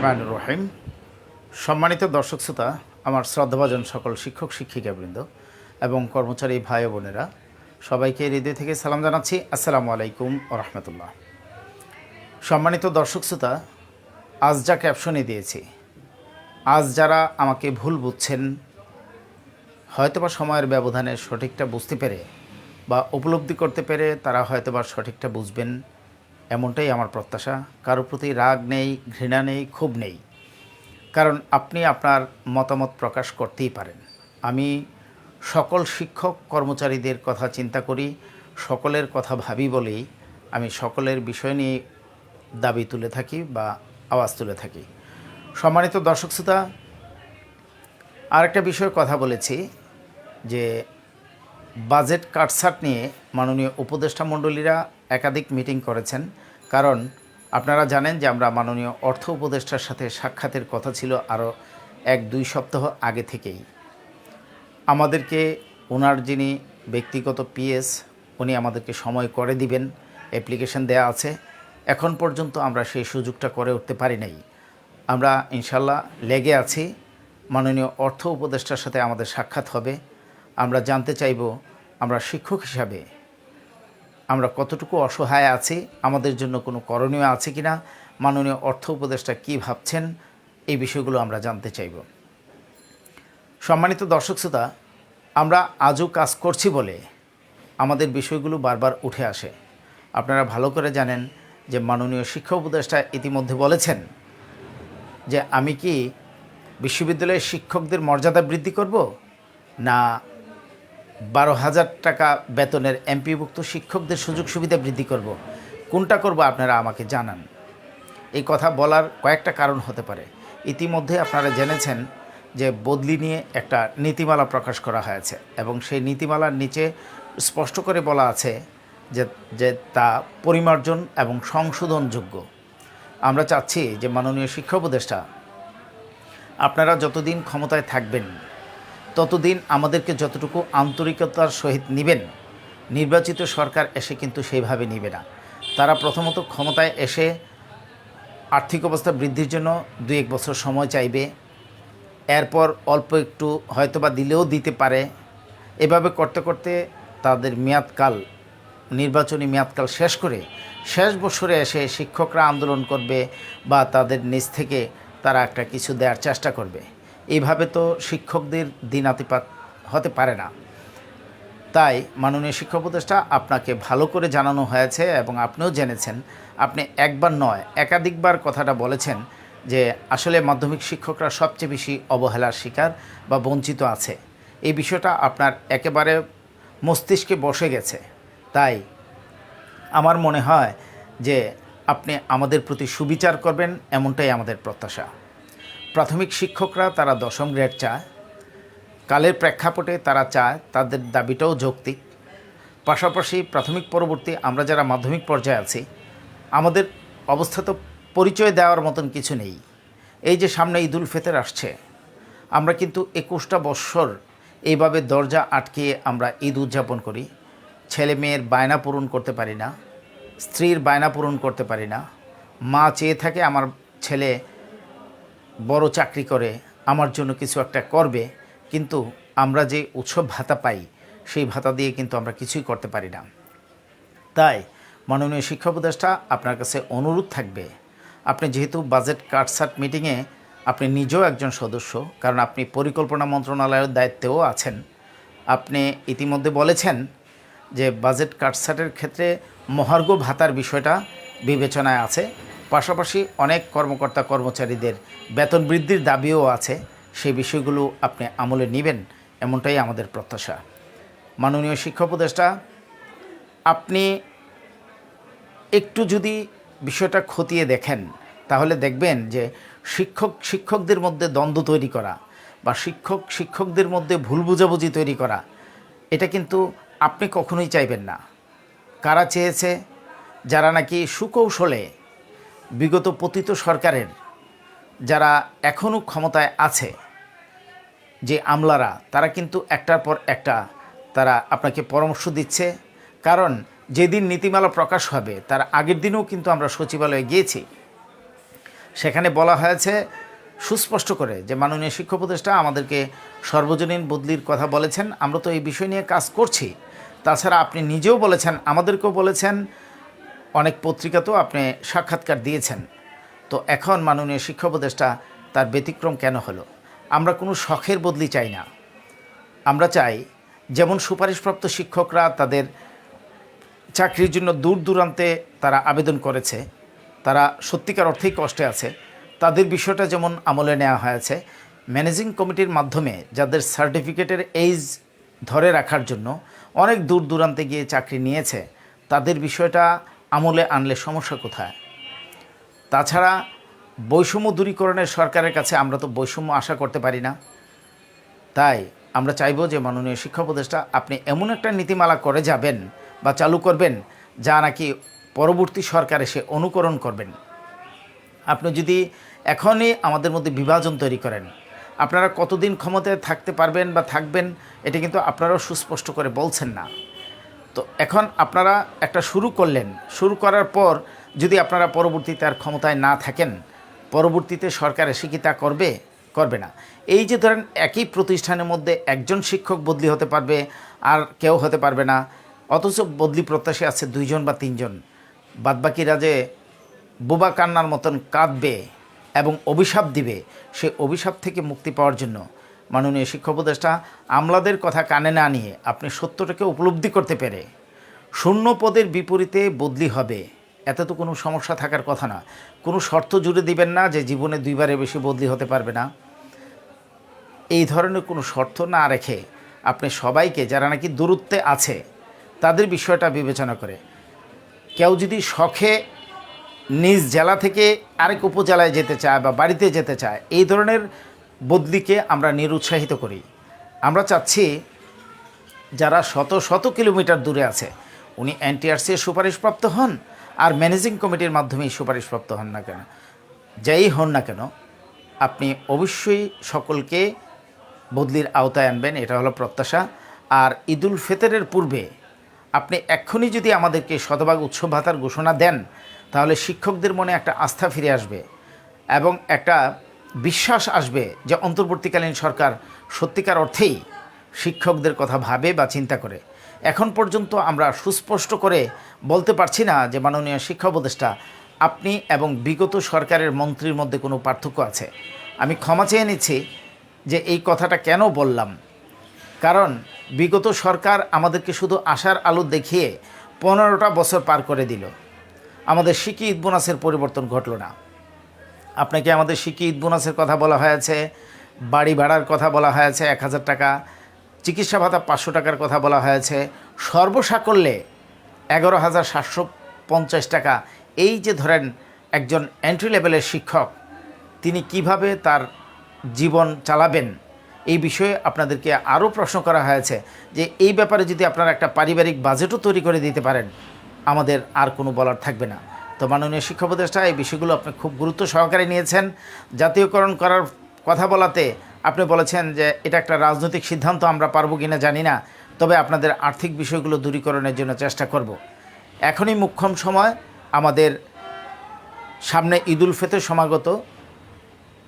রহমান রহিম। সম্মানিত দর্শক শ্রোতা, আমার শ্রদ্ধাভাজন সকল শিক্ষক, শিক্ষিকাবৃন্দ এবং কর্মচারী ভাই বোনেরা, সবাইকে হৃদয় থেকে সালাম জানাচ্ছি। আসসালামু আলাইকুম রহমতুল্লাহ। সম্মানিত দর্শক শ্রোতা, আজ যা ক্যাপশনে দিয়েছি, আজ যারা আমাকে ভুল বুঝছেন, হয়তোবা সময়ের ব্যবধানে সঠিকটা বুঝতে পেরে বা উপলব্ধি করতে পেরে তারা হয়তোবা সঠিকটা বুঝবেন। এমনটাই আমার প্রত্যাশা। কারোর প্রতি রাগ নেই, ঘৃণা নেই, ক্ষোভ নেই। কারণ আপনি আপনার মতামত প্রকাশ করতেই পারেন। আমি সকল শিক্ষক কর্মচারীদের কথা চিন্তা করি, সকলের কথা ভাবি বলেই আমি সকলের বিষয় নিয়ে দাবি তুলে থাকি বা আওয়াজ তুলে থাকি। সম্মানিত দর্শক শ্রোতা, আরেকটা বিষয়ে কথা বলেছি যে বাজেট কাটছাট নিয়ে মাননীয় উপদেষ্টা মণ্ডলীরা একাধিক মিটিং করেছেন। কারণ আপনারা জানেন যে আমরা মাননীয় অর্থ উপদেষ্টার সাথে সাক্ষাতের কথা ছিল আরও এক দুই সপ্তাহ আগে থেকেই। আমাদেরকে ওনার যিনি ব্যক্তিগত পিএস, উনি আমাদেরকে সময় করে দিবেন, অ্যাপ্লিকেশন দেয়া আছে। এখন পর্যন্ত আমরা সেই সুযোগটা করে উঠতে পারি নাই। আমরা ইনশাল্লাহ লেগে আছি। মাননীয় অর্থ উপদেষ্টার সাথে আমাদের সাক্ষাৎ হবে। আমরা জানতে চাইব, আমরা শিক্ষক হিসাবে আমরা কতটুকু অসহায় আছি, আমাদের জন্য কোনো করণীয় আছে কিনা, মাননীয় অর্থ উপদেষ্টা কী ভাবছেন, এই বিষয়গুলো আমরা জানতে চাইব। সম্মানিত দর্শক শ্রোতা, আমরা আজও কাজ করছি বলে আমাদের বিষয়গুলো বারবার উঠে আসে। আপনারা ভালো করে জানেন যে মাননীয় শিক্ষা উপদেষ্টা ইতিমধ্যে বলেছেন যে আমি কি বিশ্ববিদ্যালয়ের শিক্ষকদের মর্যাদা বৃদ্ধি করব, না বারো হাজার টাকা বেতনের এমপিভুক্ত শিক্ষকদের সুযোগ সুবিধা বৃদ্ধি করব। কোনটা করব আপনারা আমাকে জানান। এই কথা বলার কয়েকটা কারণ হতে পারে। ইতিমধ্যে আপনারা জেনেছেন যে বদলি নিয়ে একটা নীতিমালা প্রকাশ করা হয়েছে এবং সেই নীতিমালার নিচে স্পষ্ট করে বলা আছে যে যে তা পরিমার্জন এবং সংশোধনযোগ্য। আমরা চাচ্ছি যে মাননীয় শিক্ষা উপদেষ্টা, আপনারা যতদিন ক্ষমতায় থাকবেন ততদিন আমাদেরকে যতটুকু আন্তরিকতার সহিত নেবেন, নির্বাচিত সরকার এসে কিন্তু সেইভাবে নিবে না। তারা প্রথমত ক্ষমতায় এসে আর্থিক অবস্থা বৃদ্ধির জন্য দুই এক বছর সময় চাইবে। এরপর অল্প একটু হয়তোবা দিলেও দিতে পারে। এভাবে করতে করতে তাদের মেয়াদকাল, নির্বাচনী মেয়াদকাল শেষ করে শেষ বছরে এসে শিক্ষকরা আন্দোলন করবে বা তাদের নিজ থেকে তারা একটা কিছু দেওয়ার চেষ্টা করবে। এইভাবে তো শিক্ষকদের দিনাতিপাত হতে পারে না। তাই মাননীয় শিক্ষা উপদেষ্টা আপনাকে ভালো করে জানানো হয়েছে এবং আপনিও জেনেছেন। আপনি একবার নয়, একাধিকবার কথাটা বলেছেন যে আসলে মাধ্যমিক শিক্ষকরা সবচেয়ে বেশি অবহেলার শিকার বা বঞ্চিত আছে। এই বিষয়টা আপনার একেবারে মস্তিষ্কে বসে গেছে। তাই আমার মনে হয় যে আপনি আমাদের প্রতি সুবিচার করবেন, এমনটাই আমাদের প্রত্যাশা। প্রাথমিক শিক্ষকরা তারা দশম গ্রেড চায়, কালের প্রেক্ষাপটে তারা চায় তাদের দাবিটাও যৌক্তিক। পাশাপাশি প্রাথমিক পরবর্তী আমরা যারা মাধ্যমিক পর্যায়ে আছি, আমাদের অবস্থা তো পরিচয় দেওয়ার মতন কিছু নেই। এই যে সামনে ঈদুল ফেতের আসছে, আমরা কিন্তু একুশটা বৎসর এইভাবে দরজা আটকিয়ে আমরা ঈদ উদযাপন করি। ছেলে মেয়ের বায়না পূরণ করতে পারি না, স্ত্রীর বায়না পূরণ করতে পারি না। মা চেয়ে থাকে আমার ছেলে বড় চাকরি করে, আমার জন্য কিছু একটা করবে, কিন্তু আমরা যে উৎসব ভাতা পাই, সেই ভাতা দিয়ে কিন্তু আমরা কিছুই করতে পারি না। তাই মাননীয় শিক্ষা উপদেষ্টা, আপনার কাছে অনুরোধ থাকবে, আপনি যেহেতু বাজেট কাটসাট মিটিংয়ে, আপনি নিজেও একজন সদস্য, কারণ আপনি পরিকল্পনা মন্ত্রণালয়ের দায়িত্বেও আছেন। আপনি ইতিমধ্যে বলেছেন যে বাজেট কাটসাটের ক্ষেত্রে মহার্ঘ ভাতার বিষয়টা বিবেচনায় আছে। পাশাপাশি অনেক কর্মকর্তা কর্মচারীদের বেতন বৃদ্ধির দাবিও আছে। সেই বিষয়গুলো আপনি আমলে নেবেন, এমনটাই আমাদের প্রত্যাশা। মাননীয় শিক্ষা উপদেষ্টা, আপনি একটু যদি বিষয়টা খতিয়ে দেখেন, তাহলে দেখবেন যে শিক্ষক, শিক্ষকদের মধ্যে দ্বন্দ্ব তৈরি করা বা শিক্ষক, শিক্ষকদের মধ্যে ভুল বুঝাবুঝি তৈরি করা, এটা কিন্তু আপনি কখনোই চাইবেন না। কারা চেয়েছে? যারা নাকি সুকৌশলে বিগত পতিত সরকারের যারা এখনও ক্ষমতায় আছে যে আমলারা, তারা কিন্তু একটার পর একটা তারা আপনাকে পরামর্শ দিচ্ছে। কারণ যেদিন নীতিমালা প্রকাশ হবে, তার আগের দিনেও কিন্তু আমরা সচিবালয়ে গিয়েছি। সেখানে বলা হয়েছে, সুস্পষ্ট করে যে মাননীয় শিক্ষা উপদেষ্টা আমাদেরকে সর্বজনীন বদলির কথা বলেছেন। আমরা তো এই বিষয় নিয়ে কাজ করছি। তাছাড়া আপনি নিজেও বলেছেন, আমাদেরকেও বলেছেন অনেক পত্রিকাতেও আপনি সাক্ষাৎকার দিয়েছেন। তো এখন মাননীয় শিক্ষা উপদেষ্টা তার ব্যতিক্রম কেন হলো? আমরা কোনো শখের বদলি চাই না। আমরা চাই যেমন সুপারিশপ্রাপ্ত শিক্ষকরা তাদের চাকরির জন্য দূর দূরান্তে তারা আবেদন করেছে, তারা সত্যিকার অর্থেই কষ্টে আছে। তাদের বিষয়টা যেমন আমলে নেওয়া হয়েছে, ম্যানেজিং কমিটির মাধ্যমে যাদের সার্টিফিকেটের এইজ ধরে রাখার জন্য অনেক দূর দূরান্তে গিয়ে চাকরি নিয়েছে, তাদের বিষয়টা আমলে আনলে সমস্যা কোথায়? তাছাড়া বৈষম্য দূরীকরণের সরকারের কাছে আমরা তো বৈষম্য আশা করতে পারি না। তাই আমরা চাইব যে মাননীয় শিক্ষা উপদেষ্টা, আপনি এমন একটা নীতিমালা করে যাবেন বা চালু করবেন যা নাকি পরবর্তী সরকার এসে অনুকরণ করবেন। আপনি যদি এখনই আমাদের মধ্যে বিভাজন তৈরি করেন, আপনারা কতদিন ক্ষমতায় থাকতে পারবেন বা থাকবেন, এটা কিন্তু আপনারাও সুস্পষ্ট করে বলছেন না। তো এখন আপনারা একটা শুরু করলেন। শুরু করার পর যদি আপনারা পরবর্তীতে আর ক্ষমতায় না থাকেন, পরবর্তীতে সরকার এসে কি তা করবে? করবে না। এই যে ধরেন একই প্রতিষ্ঠানের মধ্যে একজন শিক্ষক বদলি হতে পারবে, আর কেউ হতে পারবে না। অথচ বদলি প্রত্যাশী আছে দুইজন বা তিনজন। বাদবাকিরা যে বোবা কান্নার মতন কাঁদবে এবং অভিশাপ দিবে, সে অভিশাপ থেকে মুক্তি পাওয়ার জন্য মাননীয় শিক্ষা উপদেষ্টা, আমলাদের কথা কানে না নিয়ে আপনি সত্যটাকে উপলব্ধি করতে পেরে শূন্য পদের বিপরীতে বদলি হবে। এতে তো কোনো সমস্যা থাকার কথা না। কোনো শর্ত জুড়ে দিবেন না যে জীবনে দুইবারে বেশি বদলি হতে পারবে না। এই ধরনের কোনো শর্ত না রেখে আপনি সবাইকে যারা নাকি দূরত্বে আছে, তাদের বিষয়টা বিবেচনা করে। কেউ যদি শখে নিজ জেলা থেকে আরেক উপজেলায় যেতে চায় বা বাড়িতে যেতে চায়, এই ধরনের বদলিকে আমরা নিরুৎসাহিত করি। আমরা চাচ্ছি যারা শত শত কিলোমিটার দূরে আছে, উনি এনটিআরসি সুপারিশপ্রাপ্ত হন আর ম্যানেজিং কমিটির মাধ্যমেই সুপারিশপ্রাপ্ত হন না কেন। যাই হন না কেন, আপনি অবশ্যই সকলকে বদলির আওতায় আনবেন, এটা হলো প্রত্যাশা। আর ঈদুল ফেতরের পূর্বে আপনি এক্ষুনি যদি আমাদেরকে শতভাগ উৎসব ভাতার ঘোষণা দেন, তাহলে শিক্ষকদের মনে একটা আস্থা ফিরে আসবে এবং একটা বিশ্বাস আসবে যে অন্তর্বর্তীকালীন সরকার সত্যিকার অর্থেই শিক্ষকদের কথা ভাবে বা চিন্তা করে। এখন পর্যন্ত আমরা সুস্পষ্ট করে বলতে পারছি না যে মাননীয় শিক্ষা উপদেষ্টা, আপনি এবং বিগত সরকারের মন্ত্রীর মধ্যে কোনো পার্থক্য আছে। আমি ক্ষমা চেয়ে নিচ্ছি যে এই কথাটা কেন বললাম। কারণ বিগত সরকার আমাদেরকে শুধু আশার আলো দেখিয়ে পনেরোটা বছর পার করে দিল। আমাদের শিকি ঈদ বোনাসের পরিবর্তন ঘটল না। আপনাকে আমাদের শিকি ঈদ বোনাসের কথা বলা হয়েছে, বাড়ি ভাড়ার কথা বলা হয়েছে এক হাজার টাকা, চিকিৎসা ভাতা পাঁচশো টাকার কথা বলা হয়েছে, সর্বসাকল্যে এগারো হাজার সাতশো পঞ্চাশ টাকা। এই যে ধরেন একজন এন্ট্রি লেভেলের শিক্ষক, তিনি কীভাবে তার জীবন চালাবেন? এই বিষয়ে আপনাদেরকে আরও প্রশ্ন করা হয়েছে যে এই ব্যাপারে যদি আপনারা একটা পারিবারিক বাজেটও তৈরি করে দিতে পারেন, আমাদের আর কোনো বলার থাকবে না। তো মাননীয় শিক্ষা উপদেষ্টা এই বিষয়গুলো আপনি খুব গুরুত্ব সহকারে নিয়েছেন। জাতীয়করণ করার কথা বলাতে আপনি বলেছেন যে এটা একটা রাজনৈতিক সিদ্ধান্ত, আমরা পারব কিনা জানি না। তবে আপনাদের আর্থিক বিষয়গুলো দূরীকরণের জন্য চেষ্টা করব। এখনই মুখ্যম সময়, আমাদের সামনে ঈদুল ফিতর সমাগত।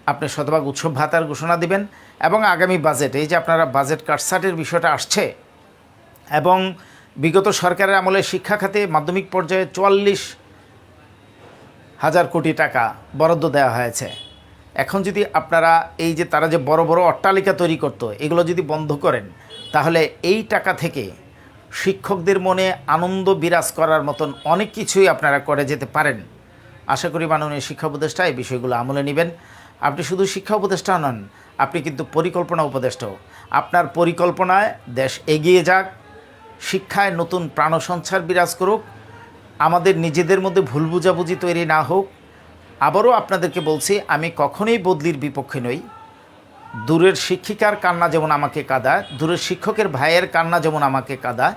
আপনি শতভাগ উৎসব ভাতার ঘোষণা দিবেন এবং আগামী বাজেট, এই যে আপনারা বাজেট কাটসাটের বিষয়টা আসছে এবং বিগত সরকারের আমলে শিক্ষা খাতে মাধ্যমিক পর্যায়ে চুয়াল্লিশ হাজার কোটি টাকা বরাদ্দ দেওয়া হয়েছে। এখন যদি আপনারা এই যে তারা যে বড় বড় অট্টালিকা তৈরি করতো, এগুলো যদি বন্ধ করেন, তাহলে এই টাকা থেকে শিক্ষকদের মনে আনন্দ বিরাজ করার মতন অনেক কিছুই আপনারা করে যেতে পারেন। আশা করি মাননীয় শিক্ষা উপদেষ্টা এই বিষয়গুলো আমলে নেবেন। আপনি শুধু শিক্ষা উপদেষ্টা নন, আপনি কিন্তু পরিকল্পনা উপদেষ্টাও। আপনার পরিকল্পনায় দেশ এগিয়ে যাক, শিক্ষায় নতুন প্রাণসঞ্চার বিরাজ করুক আমাদের নিজেদের মধ্যে ভুল বুঝাবুঝি তৈরি না হোক, আবারও আপনাদেরকে বলছি, আমি কখনোই বদলির বিপক্ষে নই। দূরের শিক্ষিকার কান্না যেমন আমাকে কাদা দূরের শিক্ষকের ভাইয়ের কান্না যেমন আমাকে কাদা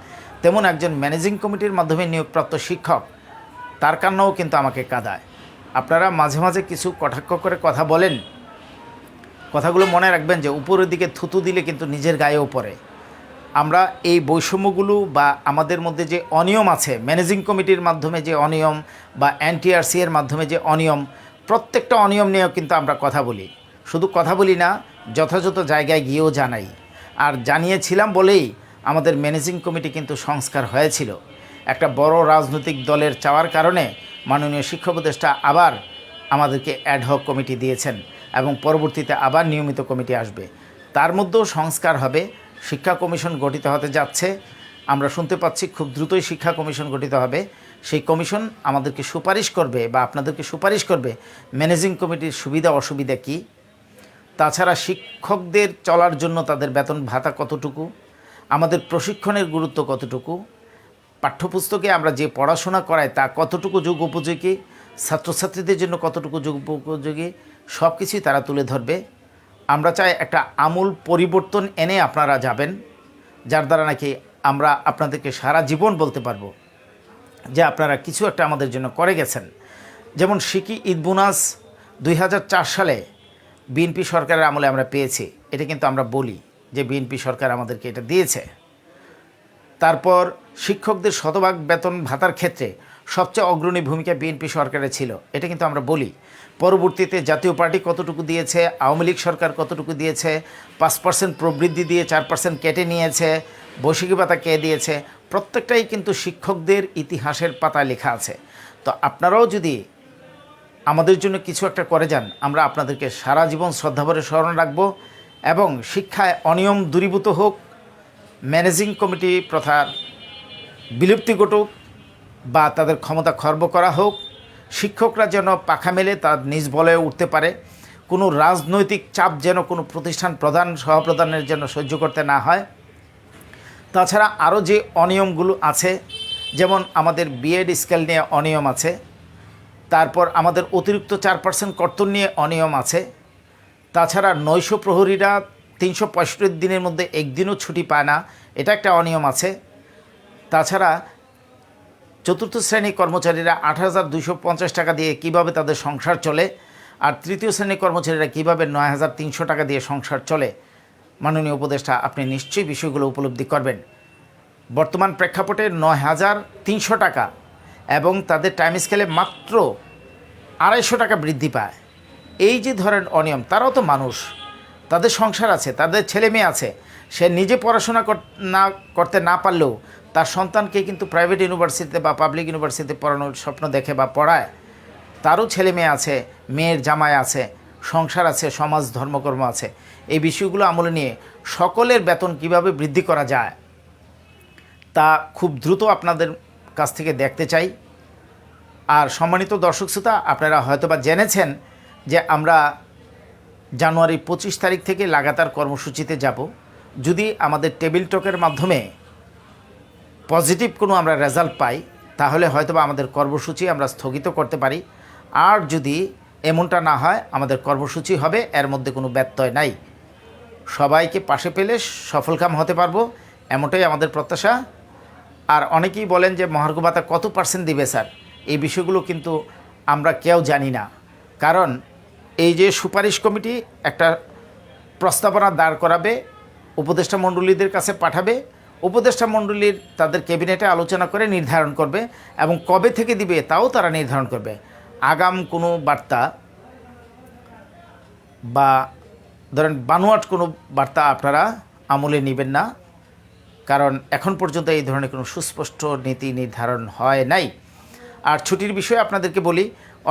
তেমন একজন ম্যানেজিং কমিটির মাধ্যমে নিয়োগপ্রাপ্ত শিক্ষক, তার কান্নাও কিন্তু আমাকে কাঁদায়। আপনারা মাঝে মাঝে কিছু কটাক্ষ করে কথা বলেন। কথাগুলো মনে রাখবেন যে উপরের দিকে থুতু দিলে কিন্তু নিজের গায়েও পড়ে। আমরা এই বৈষম্যগুলো বা আমাদের মধ্যে যে অনিয়ম আছে ম্যানেজিং কমিটির মাধ্যমে যে অনিয়ম বা এনটিআরসি এর মাধ্যমে যে অনিয়ম, প্রত্যেকটা অনিয়ম নিয়েও কিন্তু আমরা কথা বলি। শুধু কথা বলি না, যথাযথ জায়গায় গিয়েও জানাই। আর জানিয়েছিলাম বলেই আমাদের ম্যানেজিং কমিটি কিন্তু সংস্কার হয়েছিল। একটা বড় রাজনৈতিক দলের চাওয়ার কারণে মাননীয় শিক্ষা উপদেষ্টা আবার আমাদেরকে অ্যাডহক কমিটি দিয়েছেন এবং পরবর্তীতে আবার নিয়মিত কমিটি আসবে। তার মধ্যেও সংস্কার হবে। শিক্ষা কমিশন গঠিত হতে যাচ্ছে। আমরা শুনতে পাচ্ছি খুব দ্রুতই শিক্ষা কমিশন গঠিত হবে। সেই কমিশন আমাদেরকে সুপারিশ করবে বা আপনাদেরকে সুপারিশ করবে, ম্যানেজিং কমিটির সুবিধা অসুবিধা কী? তাছাড়া শিক্ষকদের চলার জন্য তাদের বেতন ভাতা কতটুকু? আমাদের প্রশিক্ষণের গুরুত্ব কতটুকু? পাঠ্যপুস্তকে আমরা যে পড়াশোনা করাই তা কতটুকু যুগ উপযোগী? ছাত্রছাত্রীদের জন্য কতটুকু যুগ উপযোগী? সব কিছুই তারা তুলে ধরবে। আমরা চাই একটা আমূল পরিবর্তন এনে আপনারা যাবেন, যার দ্বারা নাকি আমরা আপনাদেরকে সারা জীবন বলতে পারব যে আপনারা কিছু একটা আমাদের জন্য করে গেছেন। যেমন সিকি ঈদ বোনাস দুই সালে বিএনপি সরকারের আমলে আমরা পেয়েছি, এটা কিন্তু আমরা বলি যে বিএনপি সরকার আমাদেরকে এটা দিয়েছে। তারপর শিক্ষকদের শতভাগ বেতন ভাতার ক্ষেত্রে সবচেয়ে অগ্রণী ভূমিকা বিএনপি সরকারের ছিল। এটা কিন্তু আমরা বলি। পরবর্তীতে জাতীয় পার্টি কতটুকু দিয়েছে, আওয়ামী লীগ সরকার কতটুকু দিয়েছে, পাঁচ পার্সেন্ট প্রবৃদ্ধি দিয়ে চার পার্সেন্ট কেটে নিয়েছে বৈশাখী ভাতা কে দিয়েছে, প্রত্যেকটাই কিন্তু শিক্ষকদের ইতিহাসের পাতায় লেখা আছে। তো আপনারাও যদি আমাদের জন্য কিছু একটা করে যান, আমরা আপনাদেরকে সারা জীবন শ্রদ্ধাভরে স্মরণ রাখব এবং শিক্ষায় অনিয়ম দূরীভূত হোক, ম্যানেজিং কমিটি প্রথার বিলুপ্তি ঘটুক বা তাদের ক্ষমতা খর্ব করা হোক, শিক্ষকরা যেন পাখা মেলে তার নিজ বলে উঠতে পারে, কোনো রাজনৈতিক চাপ যেন কোনো প্রতিষ্ঠান প্রধান সহপ্রধানের জন্য সহ্য করতে না হয়। তাছাড়া আরও যে অনিয়মগুলো আছে, যেমন আমাদের বিএড স্কেল নিয়ে অনিয়ম আছে, তারপর আমাদের অতিরিক্ত চার পার্সেন্ট কর্তন নিয়ে অনিয়ম আছে, তাছাড়া নৈশ প্রহরীরা তিনশো পঁয়ষট্টি দিনের মধ্যে একদিনও ছুটি পায় না, এটা একটা অনিয়ম আছে। তাছাড়া চতুর্থ শ্রেণির কর্মচারীরা আট হাজার দুশো পঞ্চাশ টাকা দিয়ে কীভাবে তাদের সংসার চলে? আর তৃতীয় শ্রেণির কর্মচারীরা কীভাবে নয় হাজার তিনশো টাকা দিয়ে সংসার চলে? মাননীয় উপদেষ্টা, আপনি নিশ্চয়ই বিষয়গুলো উপলব্ধি করবেন। বর্তমান প্রেক্ষাপটে নয় হাজার তিনশো টাকা এবং তাদের টাইম স্কেলে মাত্র আড়াইশো টাকা বৃদ্ধি পায়। এই যে ধরেন অনিয়ম, তারাও তো মানুষ। তাদের সংসার আছে, তাদের ছেলে মেয়ে আছে। সে নিজে পড়াশোনা না, করতে না পারলেও তার সন্তানকে কিন্তু প্রাইভেট ইউনিভার্সিটিতে বা পাবলিক ইউনিভার্সিটিতে পড়ানোর স্বপ্ন দেখে বা পড়ায়। তারও ছেলে মেয়ে আছে, মেয়ের জামাই আছে, সংসার আছে, সমাজ, ধর্মকর্ম আছে। এই বিষয়গুলো আমলে নিয়ে সকলের বেতন কীভাবে বৃদ্ধি করা যায়, তা খুব দ্রুত আপনাদের কাছ থেকে দেখতে চাই। আর সম্মানিত দর্শক শ্রোতা, আপনারা হয়তোবা জেনেছেন যে আমরা জানুয়ারি পঁচিশ তারিখ থেকে লাগাতার কর্মসূচিতে যাব। যদি আমাদের টেবিল টকের মাধ্যমে পজিটিভ কোনো আমরা রেজাল্ট পাই, তাহলে হয়তোবা আমাদের কর্মসূচি আমরা স্থগিত করতে পারি। আর যদি এমনটা না হয়, আমাদের কর্মসূচি হবে, এর মধ্যে কোনো ব্যত্যয় নাই। সবাইকে পাশে পেলে সফলকাম হতে পারব, এমনটাই আমাদের প্রত্যাশা। আর অনেকেই বলেন যে, মহার্ঘ ভাতা কত পার্সেন্ট দিবে স্যার? এই বিষয়গুলো কিন্তু আমরা কেউ জানি না। কারণ এই যে সুপারিশ কমিটি একটা প্রস্তাবনা দাঁড় করাবে উপদেষ্টা মণ্ডলীদের কাছে পাঠাবে, উপদেষ্টা মণ্ডলীর তাদের ক্যাবিনেটে আলোচনা করে নির্ধারণ করবে এবং কবে থেকে দিবে তাও তারা নির্ধারণ করবে। আগাম কোনো বার্তা বা ধরেন বানোয়াট কোনো বার্তা আপনারা আমলে নেবেন না, কারণ এখন পর্যন্ত এই ধরনের কোনো সুস্পষ্ট নীতি নির্ধারণ হয় নাই। আর ছুটির বিষয়ে আপনাদেরকে বলি,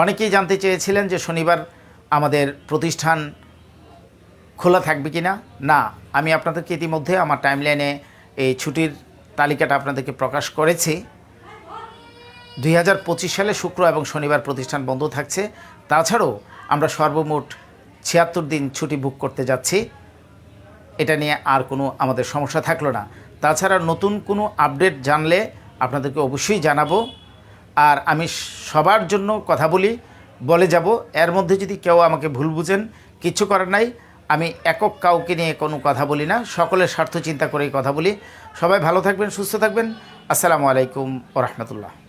অনেকেই জানতে চেয়েছিলেন যে শনিবার আমাদের প্রতিষ্ঠান খোলা থাকবে কি না না আমি আপনাদেরকে ইতিমধ্যে আমার টাইমলাইনে এই ছুটির তালিকাটা আপনাদেরকে প্রকাশ করেছি। দুই হাজার পঁচিশ সালে শুক্র এবং শনিবার প্রতিষ্ঠান বন্ধ থাকছে। তাছাড়াও আমরা সর্বমোট ছিয়াত্তর দিন ছুটি বুক করতে যাচ্ছি। এটা নিয়ে আর কোনো আমাদের সমস্যা থাকল না। তাছাড়া নতুন কোনো আপডেট জানলে আপনাদেরকে অবশ্যই জানাব। আর আমি সবার জন্য কথা বলি, বলে যাব। এর মধ্যে যদি কেউ আমাকে ভুল বুঝেন, কিছু করার নাই আমি একক কাউকে নিয়ে কোনো কথা বলি না, সকলের স্বার্থ চিন্তা করেই কথা বলি। সবাই ভালো থাকবেন, সুস্থ থাকবেন। আসসালামু আলাইকুম ও রহমতুল্লাহ।